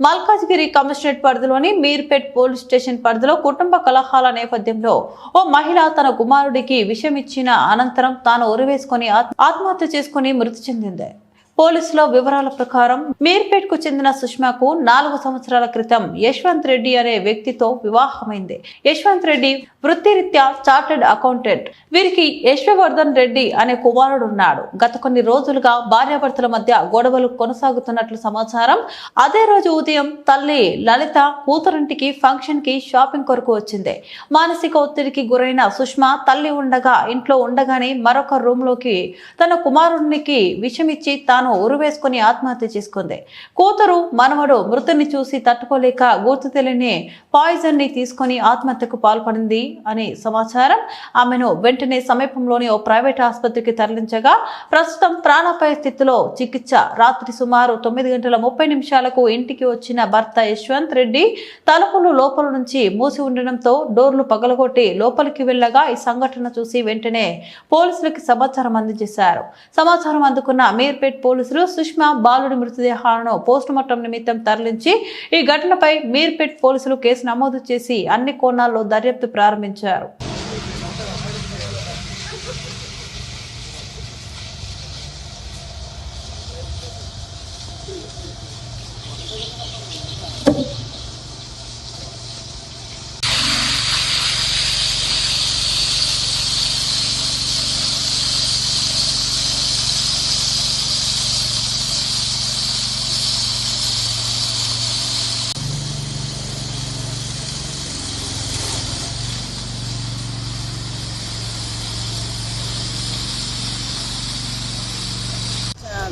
Malkajgiri commissionerate పరిధిలోని Meerpet police station పరిధిలో కుటుంబ కలహాల నేపథ్యంలో ఓ మహిళ తన కుమారుడికి విషమిచ్చిన అనంతరం తాను ఉరివేసుకొని ఆత్- ఆత్మహత్య చేసుకుని మృతి చెందింది. పోలీసుల వివరాల ప్రకారం మీర్పేట్కు చెందిన సుష్మాకు నాలుగు సంవత్సరాల క్రితం యశ్వంత్ రెడ్డి అనే వ్యక్తితో వివాహమైంది. యశ్వంత్ రెడ్డి వృత్తిరీత్యా చార్టెడ్ అకౌంటెంట్. వీరికి యశ్వవర్ధన్ రెడ్డి అనే కుమారుడు ఉన్నాడు. గత కొన్ని రోజులుగా భార్యాభర్తల మధ్య గొడవలు కొనసాగుతున్నట్లు సమాచారం. అదే రోజు ఉదయం తల్లి లలిత కూతురింటికి ఫంక్షన్కి షాపింగ్ కొరకు వచ్చింది. మానసిక ఒత్తిడికి గురైన సుష్మా తల్లి ఉండగా ఇంట్లో ఉండగానే మరొక రూమ్లోకి తన కుమారునికి విషమిచ్చి తాను ఉరివేసుకుని ఆత్మహత్య చేసుకుంది. కూతురు మనవడు మృతిని చూసి తట్టుకోలేక గుర్తు తెలియని పాయిజన్ని తీసుకొని ఆత్మహత్యకు పాల్పడింది అని సమాచారం. ఆమెను వెంటనే సమీపంలోని ఓ ప్రైవేట్ ఆసుపత్రికి తరలించగా ప్రస్తుతం ప్రాణాపాయ స్థితిలో చికిత్స రాత్రి సుమారు తొమ్మిది గంటల ముప్పై నిమిషాలకు ఇంటికి వచ్చిన భర్త యశ్వంత్ రెడ్డి తలుపులు లోపల నుంచి మూసి ఉండడంతో డోర్లు పగలగొట్టి లోపలికి వెళ్ళగా ఈ సంఘటన చూసి వెంటనే పోలీసులకు సమాచారం అందజేశారు. సమాచారం అందుకున్న మీర్పేట్ పోలీసులు సుష్మా బాలుడి మృతదేహాలను పోస్టుమార్టం నిమిత్తం తరలించి ఈ ఘటనపై మీర్పేట్ పోలీసులు కేసు నమోదు చేసి అన్ని కోణాల్లో దర్యాప్తు ప్రారంభించారు.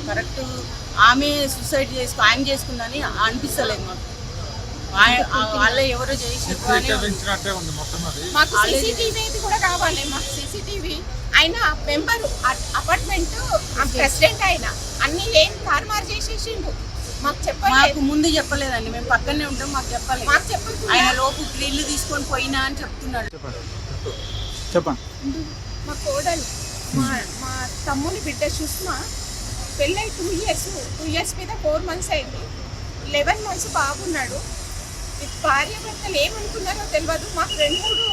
కరెక్ట్ ఆమె సూసైడ్ చేసుకో ఆయన చేసుకుందని అనిపిస్తలేదు మాకు. వాళ్ళే ఎవరో మాకు సీసీటీవీ కూడా కావాలి మాకు సీసీటీవీ ఆయన మెంబర్ అపార్ట్మెంట్ ప్రెసిడెంట్ ఆయన అన్ని ఏం తారుమారు చేసేసిండు మాకు చెప్పలేదు. మాకు ముందు చెప్పలేదండి. మేము పక్కనే ఉంటాం మాకు చెప్పలేదు. మాకు చెప్పకుండా ఆయన లోపు గ్రిల్లు తీసుకొని పోయినా అని చెప్తున్నాడు. చెప్పండి. మా కోడలు మా మా తమ్ముని బిడ్డ సుష్మా పెళ్ళై టూ ఇయర్స్ టూ ఇయర్స్ మీద ఫోర్ మంత్స్ అయింది. లెవెన్ మంత్స్ బాగున్నాడు ఈ భార్య భర్తలు ఏమనుకున్నారో తెలియదు మాకు రెండు మూడు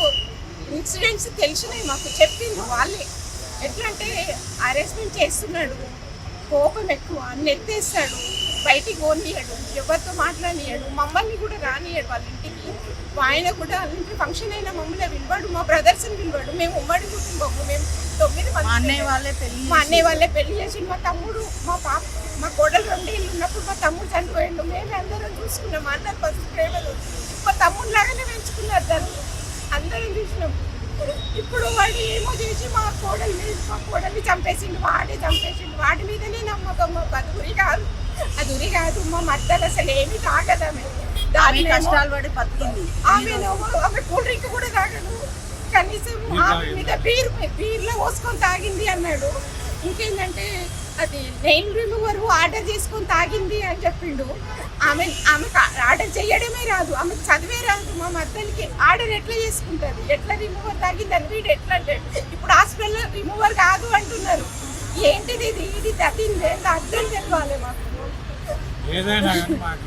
ఇన్సిడెంట్స్ తెలిసినాయి మాకు. చెప్పింది వాళ్ళే. ఎట్లా అంటే అరెస్ట్మెంట్ చేస్తున్నాడు. కోపం ఎక్కువ. అన్ని ఎత్తేస్తాడు. బయటికి పోనీయడు. ఎవరితో మాట్లాడియడు మమ్మల్ని కూడా రానియడు వాళ్ళ ఇంటికి. ఆయన కూడా వాళ్ళ ఇంటి ఫంక్షన్ అయినా మమ్మల్ని పిలవాడు మా బ్రదర్స్ని పిలవాడు మేము ఉమ్మడి కుటుంబము. మేము తొమ్మిది మంది మా అన్నయ్య వాళ్ళే పెళ్ళి మా అన్నయ్య వాళ్ళే పెళ్ళి చేసి మా తమ్ముడు మా పాప మా కోడలు రెండేళ్ళు ఉన్నప్పుడు మా తమ్ముడు చనిపోయిండు. మేమే అందరం చూసుకున్నాం. అన్నది ఫస్ట్ ప్రేమలు మా తమ్ముడు లాగానే పెంచుకున్నారు దాన్ని. అందరం చూసినాం. ఇప్పుడు వాడు ఏమో చేసి మా కోడల్ని మా కోడల్ని చంపేసిండు. వాడే చంపేసిండు. వాడి మీదనే నమ్మకం. మాకు అది ఉరి కాదు. అది ఉరి కాదు. మా మద్దలు అసలు ఏమి తాగదు ఆమె. దాన్ని కష్టాలు పడి బతికింది. ఆమె ఆమె కూల్ డ్రింక్ కూడా తాగదు. కనీసం మీద బీర్ బీర్లో పోసుకొని తాగింది అన్నాడు. ఇంకేంటంటే అది నెయిల్ రిమూవర్ ఆర్డర్ చేసుకొని తాగింది అని చెప్పిండు. ఆమె ఆమె ఆర్డర్ చేయడమే రాదు. ఆమెకు చదివే రాదు. మా మద్దలకి ఆర్డర్ ఎట్లా చేసుకుంటుంది? ఎట్లా రిమూవర్ తాగింది అని వీడు ఎట్లా అంటే ఇప్పుడు హాస్పిటల్లో రిమూవర్ కాదు అంటున్నారు. ఏంటిది ఇది? ఇది తగ్గింది అర్థం తెలవాలి మాకు. ఏదైనా కానీ మాకు